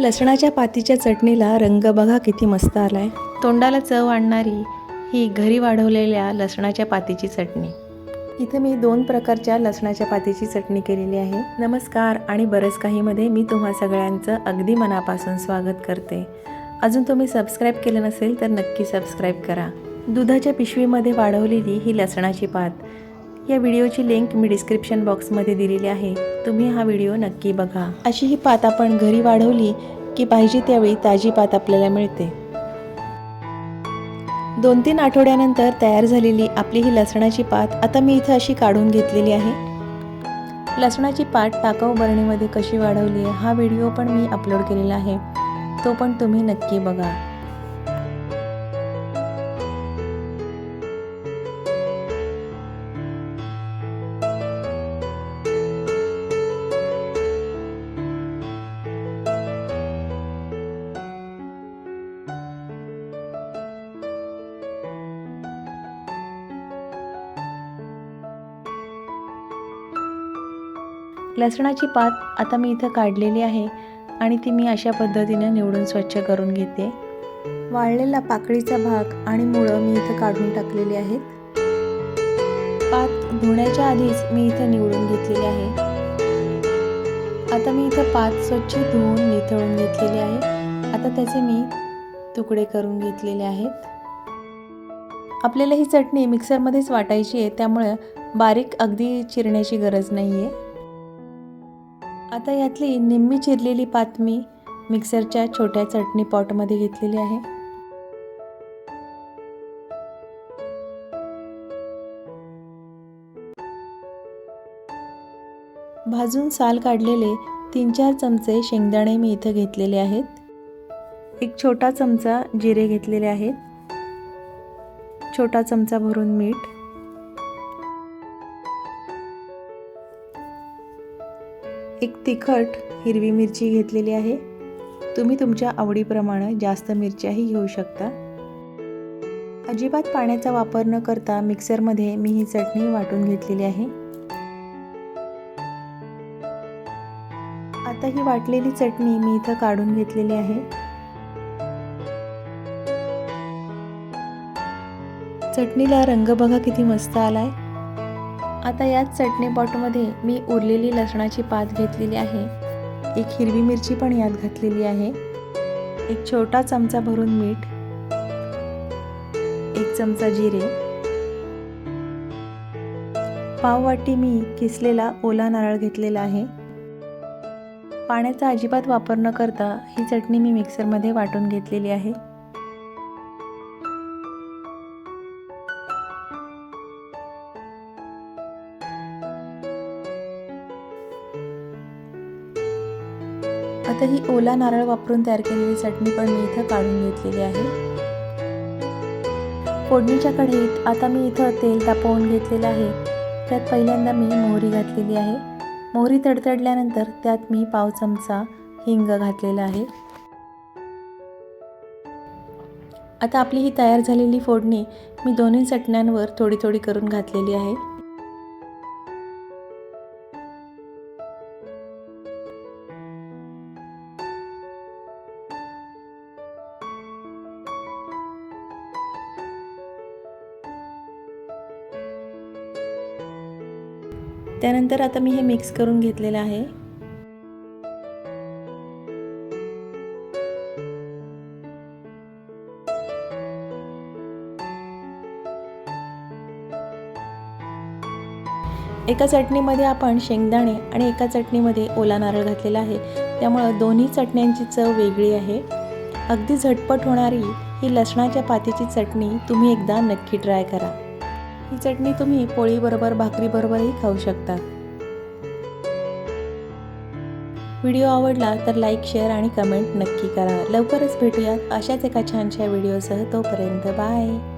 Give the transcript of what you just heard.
लसणाच्या पातीच्या चटणीला रंग बघा किती मस्त आलाय. तोंडाला चव आणणारी ही घरी वाढवलेल्या लसणाच्या पातीची चटणी. इथे मी दोन प्रकारच्या लसणाच्या पातीची चटणी केलेली आहे. नमस्कार आणि बरंच काहीमध्ये मी तुम्हा सगळ्यांचं अगदी मनापासून स्वागत करते. अजून तुम्ही सबस्क्राईब केलं नसेल तर नक्की सबस्क्राईब करा. दुधाच्या पिशवीमध्ये वाढवलेली ही लसणाची पात या व्हिडिओची लिंक मी डिस्क्रिप्शन बॉक्समध्ये दिलेली आहे. तुम्ही हा व्हिडिओ नक्की बघा. अशी ही पात आपण घरी वाढवली की पाहिजे त्यावेळी ताजी पात आपल्याला मिळते. दोन तीन आठवड्यानंतर तयार झालेली आपली ही लसणाची पात आता मी इथं अशी काढून घेतलेली आहे. लसणाची पात टाकाऊ बरणीमध्ये कशी वाढवली हा व्हिडिओ पण मी अपलोड केलेला आहे. तो पण तुम्ही नक्की बघा. लसणाची पात आता मी इथं काढलेली आहे आणि ती मी अशा पद्धतीने निवडून स्वच्छ करून घेते. वाळलेला पाकळीचा भाग आणि मुळं मी इथं काढून टाकलेली आहेत. पात धुण्याच्या आधीच मी इथं निवडून घेतलेली आहे. आता मी इथं पात स्वच्छ धुवून निथळून घेतलेली आहे. आता त्याचे मी तुकडे करून घेतलेले आहेत. आपल्याला ही चटणी मिक्सरमध्येच वाटायची आहे त्यामुळे बारीक अगदी चिरण्याची गरज नाही आहे आता यातली निम्मी चिरलेली पात मी मिक्सरच्या छोट्या चटणी पॉटमध्ये घेतलेली आहे. भाजून साल काढलेले तीन चार चमचे शेंगदाणे मी इथं घेतलेले आहेत. एक छोटा चमचा जिरे घेतलेले आहेत. छोटा चमचा भरून मीठ. एक तिखट हिरवी मिरची घेतलेली आहे. तुम्ही तुमच्या आवडीप्रमाणे जास्त मिरच्याही घेऊ शकता. अजिबात पाण्याचा वापर न करता मिक्सरमध्ये मी ही चटणी वाटून घेतलेली आहे. आता ही वाटलेली चटणी मी इथं काढून घेतलेली आहे. चटणीला रंग बघा किती मस्त आलाय. आता याच चटणी पॉटमध्ये मी उरलेली लसणाची पात घेतलेली आहे. एक हिरवी मिरची पण यात घातलेली आहे. एक छोटा चमचा भरून मीठ. एक चमचा जिरे. पाववाटी मी किसलेला ओला नारळ घेतलेला आहे. पाण्याचा अजिबात वापर न करता ही चटणी मी मिक्सरमध्ये वाटून घेतलेली आहे. आता ही ओला नारळ वापरून तयार केलेली चटणी पण मी इथं काढून घेतलेली आहे. फोडणीच्या कढईत आता मी इथं तेल तापवून घेतलेलं आहे. त्यात पहिल्यांदा मी मोहरी घातलेली आहे. मोहरी तडतडल्यानंतर त्यात मी पाव चमचा हिंग घातलेला आहे. आता आपली ही तयार झालेली फोडणी मी दोन्ही चटण्यांवर थोडी थोडी करून घातलेली आहे. त्यानंतर आता मी हे मिक्स करून घेतलेलं आहे. एका चटणीमध्ये आपण शेंगदाणे आणि एका चटणीमध्ये ओला नारळ घातलेला आहे. त्यामुळं दोन्ही चटण्यांची चव वेगळी आहे. अगदी झटपट होणारी ही लसणाच्या पातीची चटणी तुम्ही एकदा नक्की ट्राय करा. ही चटणी तुम्ही पोळीबरोबर भाकरीबरोबरही खाऊ शकता. व्हिडिओ आवडला तर लाईक शेअर आणि कमेंट नक्की करा. लवकरच भेटूयात अशाच एका छानशा व्हिडिओसह तोपर्यंत बाय.